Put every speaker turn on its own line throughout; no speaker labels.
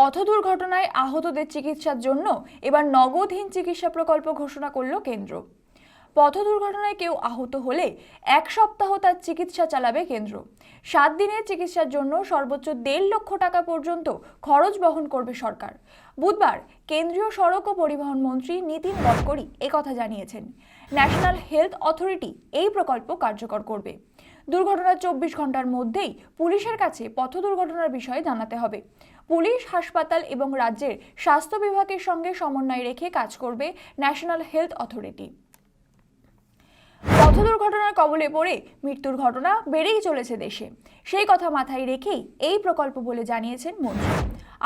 পথ দুর্ঘটনায় আহতদের চিকিৎসার জন্য এবার নগদহীন চিকিৎসা প্রকল্প ঘোষণা করল কেন্দ্র। পথ দুর্ঘটনায় কেউ আহত হলে এক সপ্তাহ তার চিকিৎসা চালাবে কেন্দ্র। সাত দিনের চিকিৎসার জন্য সর্বোচ্চ দেড় লক্ষ টাকা পর্যন্ত খরচ বহন করবে সরকার। বুধবার কেন্দ্রীয় সড়ক ও পরিবহন মন্ত্রী নীতিন গডকরি একথা জানিয়েছেন। ন্যাশনাল হেলথ অথরিটি এই প্রকল্প কার্যকর করবে। দুর্ঘটনার চব্বিশ ঘণ্টার মধ্যেই পুলিশের কাছে পথ দুর্ঘটনার বিষয়ে জানাতে হবে। পুলিশ, হাসপাতাল এবং রাজ্যের স্বাস্থ্য বিভাগের সঙ্গে সমন্বয় রেখে কাজ করবে ন্যাশনাল হেলথ অথরিটি। পথ দুর্ঘটনার কবলে পড়ে মৃত্যুর ঘটনা বেড়েই চলেছে দেশে। সেই কথা মাথায় রেখেই এই প্রকল্প বলে জানিয়েছেন মন্ত্রী।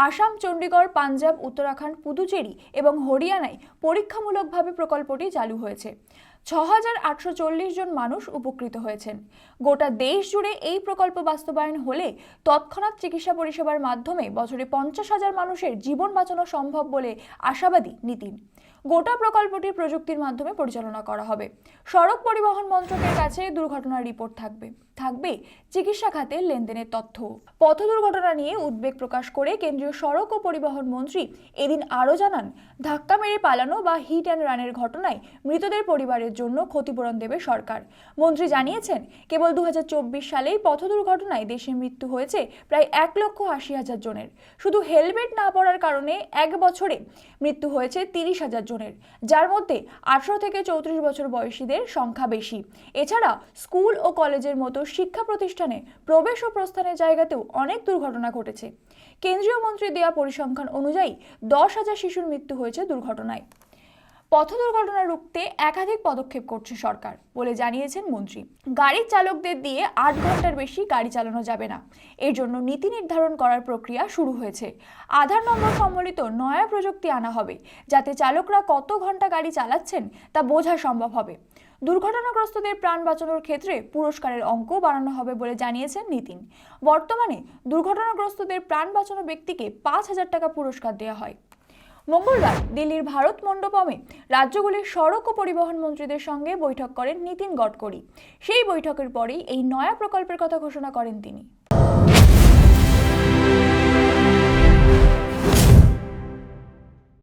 আসাম, চণ্ডীগড়, পাঞ্জাব, উত্তরাখণ্ড, পুদুচেরি এবং হরিয়ানায় পরীক্ষামূলকভাবে প্রকল্পটি চালু হয়েছে। ছ হাজার আটশো চল্লিশ জন মানুষ উপকৃত হয়েছেন। গোটা দেশ জুড়ে এই প্রকল্প বাস্তবায়ন হলে তৎক্ষণাৎ চিকিৎসা পরিষেবার মাধ্যমে বছরে পঞ্চাশ হাজার মানুষের জীবন বাঁচানো সম্ভব বলে আশাবাদী নীতিন। গোটা প্রকল্পটি প্রযুক্তির মাধ্যমে পরিচালনা করা হবে। সড়ক পরিবহন মন্ত্রকের কাছে দুর্ঘটনার রিপোর্ট থাকবে। থাকবে চিকিৎসা খাতের লেনদেনের তথ্য। পথ দুর্ঘটনা নিয়ে উদ্বেগ প্রকাশ করে কেন্দ্রীয় সড়ক ও পরিবহন মন্ত্রী এদিন আরও জানান, ধাক্কা মেরে পালানো বা হিট অ্যান্ড রানের ঘটনায় মৃতদের পরিবারের জন্য ক্ষতিপূরণ দেবে সরকার। মন্ত্রী জানিয়েছেন, কেবল দুহাজার চব্বিশ সালেই পথ দুর্ঘটনায় দেশে মৃত্যু হয়েছে প্রায় এক লক্ষ আশি হাজার জনের। শুধু হেলমেট না পরার কারণে এক বছরে মৃত্যু হয়েছে তিরিশ হাজার জনের, যার মধ্যে আঠারো থেকে চৌত্রিশ বছর বয়সীদের সংখ্যা বেশি। এছাড়া স্কুল ও কলেজের মতো শিক্ষা প্রতিষ্ঠানে প্রবেশ ও প্রস্থানের জায়গাতেও অনেক দুর্ঘটনা ঘটেছে। কেন্দ্রীয় মন্ত্রী দেওয়া পরিসংখ্যান অনুযায়ী দশ হাজার শিশুর মৃত্যু হয়েছে দুর্ঘটনায়। পথ দুর্ঘটনা রুখতে একাধিক পদক্ষেপ করছে সরকার বলে জানিয়েছেন মন্ত্রী। গাড়ির চালকদের দিয়ে আট ঘণ্টার বেশি গাড়ি চালানো যাবে না। এর জন্য নীতি নির্ধারণ করার প্রক্রিয়া শুরু হয়েছে। আধার নম্বর সম্বলিত নয়া প্রযুক্তি আনা হবে, যাতে চালকরা কত ঘণ্টা গাড়ি চালাচ্ছেন তা বোঝা সম্ভব হবে। দুর্ঘটনাগ্রস্তদের প্রাণ বাঁচানোর ক্ষেত্রে পুরস্কারের অঙ্ক বাড়ানো হবে বলে জানিয়েছেন নীতিন। বর্তমানে দুর্ঘটনাগ্রস্তদের প্রাণ বাঁচানো ব্যক্তিকে পাঁচ হাজার টাকা পুরস্কার দেওয়া হয়। মঙ্গলবার দিল্লির ভারত মণ্ডপমে রাজ্যগুলির সড়ক ও পরিবহন মন্ত্রীদের সঙ্গে বৈঠক করেন নীতিন গডকরি। সেই বৈঠকের পরেই এই নয়া প্রকল্পের কথা ঘোষণা করেন তিনি।